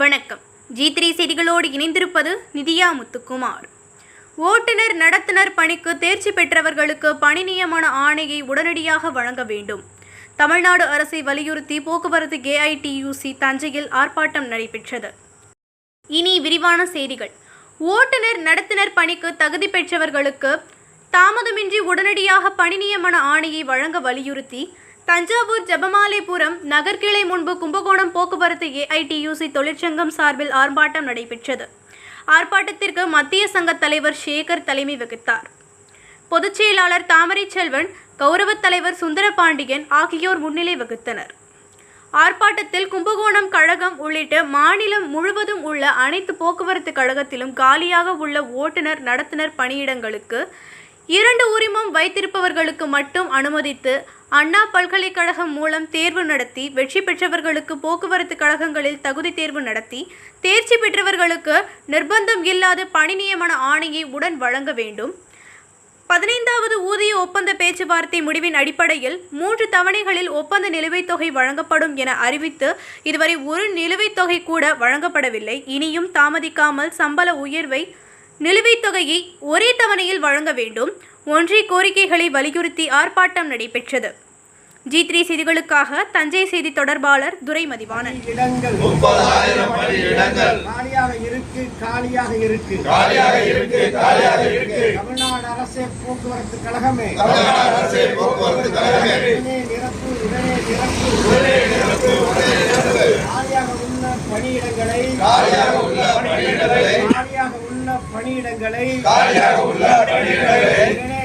வணக்கம். G three செய்திகளோடு இணைந்திருப்பது நிதியா முத்துக்குமார். ஓட்டுநர் நடத்துனர் பணிக்கு தேர்ச்சி பெற்றவர்களுக்கு பணி நியமன ஆணையை உடனடியாக வழங்க வேண்டும். தமிழ்நாடு அரசை வலியுறுத்தி போக்குவரத்து கேஐடியூசி தஞ்சையில் ஆர்ப்பாட்டம் நடைபெற்றது. இனி விரிவான செய்திகள். ஓட்டுநர் நடத்துனர் பணிக்கு தகுதி பெற்றவர்களுக்கு தாமதமின்றி உடனடியாக பணி நியமன ஆணையை வழங்க வலியுறுத்தி தஞ்சாவூர் ஜெபமாலைபுரம் நகர்கிளை முன்பு கும்பகோணம் போக்குவரத்து ஏஐடியூசி தொழிற்சங்கம் சார்பில் ஆர்ப்பாட்டம் நடைபெற்றது. ஆர்ப்பாட்டத்திற்கு மத்திய சங்க தலைவர் சேகர் தலைமை வகித்தார். பொதுச் செயலாளர் தாமரை செல்வன் கௌரவத் தலைவர் சுந்தரபாண்டியன் ஆகியோர் முன்னிலை வகித்தனர். ஆர்ப்பாட்டத்தில் கும்பகோணம் கழகம் உள்ளிட்ட மாநிலம் முழுவதும் உள்ள அனைத்து போக்குவரத்து கழகத்திலும் காலியாக உள்ள ஓட்டுநர் நடத்துனர் பணியிடங்களுக்கு இரண்டு உரிமம் வைத்திருப்பவர்களுக்கு மட்டும் அனுமதித்து அண்ணா பல்கலைக்கழகம் மூலம் தேர்வு நடத்தி வெற்றி பெற்றவர்களுக்கு போக்குவரத்து கழகங்களில் தகுதி தேர்வு நடத்தி தேர்ச்சி பெற்றவர்களுக்கு நிர்பந்தம் இல்லாத பணி நியமன ஆணையை உடன் வழங்க வேண்டும். பதினைந்தாவது ஊதிய ஒப்பந்த பேச்சுவார்த்தை முடிவின் அடிப்படையில் மூன்று தவணைகளில் ஒப்பந்த நிலுவைத் தொகை வழங்கப்படும் என அறிவித்து இதுவரை ஒரு நிலுவைத் தொகை கூட வழங்கப்படவில்லை. இனியும் தாமதிக்காமல் சம்பள உயர்வை நிலுவைத் தொகையை ஒரே தவணையில் வழங்க வேண்டும். ஒன்றிய கோரிக்கைகளை வலியுறுத்தி ஆர்ப்பாட்டம் நடைபெற்றது. ஜி த்ரீ செய்திகளுக்காக தஞ்சை செய்தி தொடர்பாளர் துரை மதிவாணன் இடங்கள் முப்பதாயிரம் பணி இடங்கள். காலியாக இருக்கு காலியாக இருக்கு. காலியாக இருக்கு காலியாக இருக்கு. தமிழ்நாடு அரசு போக்குவரத்து கழகமே. தமிழ்நாடு அரசு போக்குவரத்து கழகமே. உடனே நிரப்பு உடனே நிரப்பு. காலியாக உள்ள பணியிடங்களை காலியாக உள்ள பணியிடங்களை காலியாக உள்ள பணியிடங்களை காலியாக உள்ள பணியிடங்களை உடனே